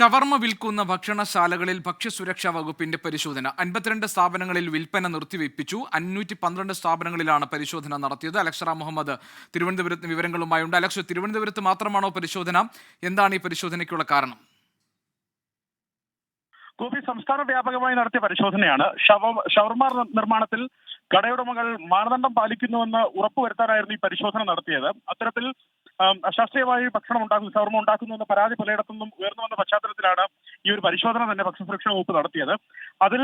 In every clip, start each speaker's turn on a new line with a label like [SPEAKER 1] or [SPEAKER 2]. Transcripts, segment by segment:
[SPEAKER 1] ഷവർമ വിൽക്കുന്ന ഭക്ഷണശാലകളിൽ ഭക്ഷ്യസുരക്ഷാ വകുപ്പിന്റെ പരിശോധന. അൻപത്തിരണ്ട് സ്ഥാപനങ്ങളിൽ വിൽപ്പന നിർത്തിവെപ്പിച്ചു. അഞ്ഞൂറ്റി പന്ത്രണ്ട് സ്ഥാപനങ്ങളിലാണ് പരിശോധന നടത്തിയത്. അലക്ഷറ മുഹമ്മദ് തിരുവനന്തപുരത്ത് വിവരങ്ങളുമായുണ്ട്. അലക്ഷ തിരുവനന്തപുരത്ത് മാത്രമാണോ പരിശോധന? എന്താണ് ഈ പരിശോധനയ്ക്കുള്ള കാരണം?
[SPEAKER 2] ഗോപി സംസ്ഥാന വ്യാപകമായി നടത്തിയ പരിശോധനയാണ്. ഷവ- ഷവർമ നിർമ്മാണത്തിൽ കടയുടമകൾ മാനദണ്ഡം പാലിക്കുന്നുവെന്ന് ഉറപ്പുവരുത്താനായിരുന്നു ഈ പരിശോധന നടത്തിയത്. അത്തരത്തിൽ ആം, അശാസ്ത്രീയമായി ഭക്ഷണം ഉണ്ടാക്കുന്നു ഷവർമ ഉണ്ടാക്കുന്നുവെന്ന പരാതി പലയിടത്തു നിന്നും ഉയർന്നു വന്ന പശ്ചാത്തലത്തിലാണ് ഈ ഒരു പരിശോധന തന്നെ ഭക്ഷ്യസുരക്ഷാ വകുപ്പ് നടത്തിയത്. അതിൽ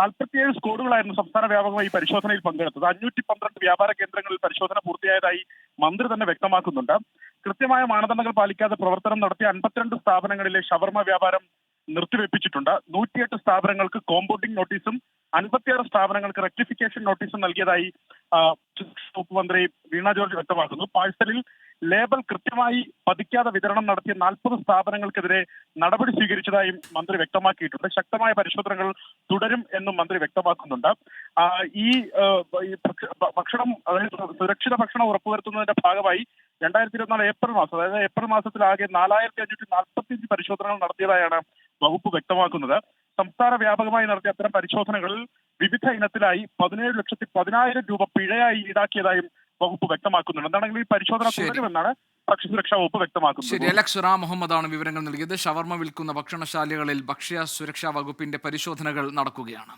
[SPEAKER 2] നാൽപ്പത്തിയേഴ് സ്കോഡുകളായിരുന്നു സംസ്ഥാന വ്യാപകമായി ഈ പരിശോധനയിൽ പങ്കെടുത്തത്. അഞ്ഞൂറ്റി പന്ത്രണ്ട് വ്യാപാര കേന്ദ്രങ്ങളിൽ പരിശോധന പൂർത്തിയായതായി മന്ത്രി തന്നെ വ്യക്തമാക്കുന്നുണ്ട്. കൃത്യമായ മാനദണ്ഡങ്ങൾ പാലിക്കാതെ പ്രവർത്തനം നടത്തിയ അൻപത്തിരണ്ട് സ്ഥാപനങ്ങളിലെ ഷവർമ വ്യാപാരം നിർത്തിവെപ്പിച്ചിട്ടുണ്ട്. നൂറ്റിയെട്ട് സ്ഥാപനങ്ങൾക്ക് കോമ്പൗണ്ടിംഗ് നോട്ടീസും അൻപത്തിയാറ് സ്ഥാപനങ്ങൾക്ക് റെക്ടിഫിക്കേഷൻ നോട്ടീസും നൽകിയതായി വകുപ്പ് മന്ത്രി വീണ ജോർജ് വ്യക്തമാക്കുന്നു. പാഴ്സലിൽ ലേബൽ കൃത്യമായി പതിക്കാതെ വിതരണം നടത്തിയ നാൽപ്പത് സ്ഥാപനങ്ങൾക്കെതിരെ നടപടി സ്വീകരിച്ചതായും മന്ത്രി വ്യക്തമാക്കിയിട്ടുണ്ട്. ശക്തമായ പരിശോധനകൾ തുടരും എന്നും മന്ത്രി വ്യക്തമാക്കുന്നുണ്ട്. ഈ ഭക്ഷണം അതായത് സുരക്ഷിത ഭക്ഷണം ഉറപ്പുവരുത്തുന്നതിന്റെ ഭാഗമായി രണ്ടായിരത്തി ഇരുപത്തിനാല് ഏപ്രിൽ മാസം അതായത് ഏപ്രിൽ മാസത്തിൽ ആകെ നാലായിരത്തി അഞ്ഞൂറ്റി നാൽപ്പത്തിയഞ്ച് പരിശോധനകൾ നടത്തിയതായാണ് വകുപ്പ് വ്യക്തമാക്കുന്നത്. സംസ്ഥാന വ്യാപകമായി നടത്തിയ അത്തരം പരിശോധനകളിൽ വിവിധ ഇനത്തിലായി പതിനേഴ് ലക്ഷത്തി പതിനായിരം രൂപ പിഴയായി ഈടാക്കിയതായും വകുപ്പ് വ്യക്തമാക്കുന്നുണ്ട്. എന്താണെങ്കിൽ ഈ പരിശോധന. തുടരുമെന്നാണ് ഭക്ഷ്യസുരക്ഷാ വകുപ്പ് വ്യക്തമാക്കുന്നത്.
[SPEAKER 1] ശരി അലക്ഷറ മുഹമ്മദാണ് വിവരങ്ങൾ നൽകിയത്. ഷവർമ വിൽക്കുന്ന ഭക്ഷണശാലകളിൽ ഭക്ഷ്യ സുരക്ഷാ വകുപ്പിന്റെ പരിശോധനകൾ നടക്കുകയാണ്.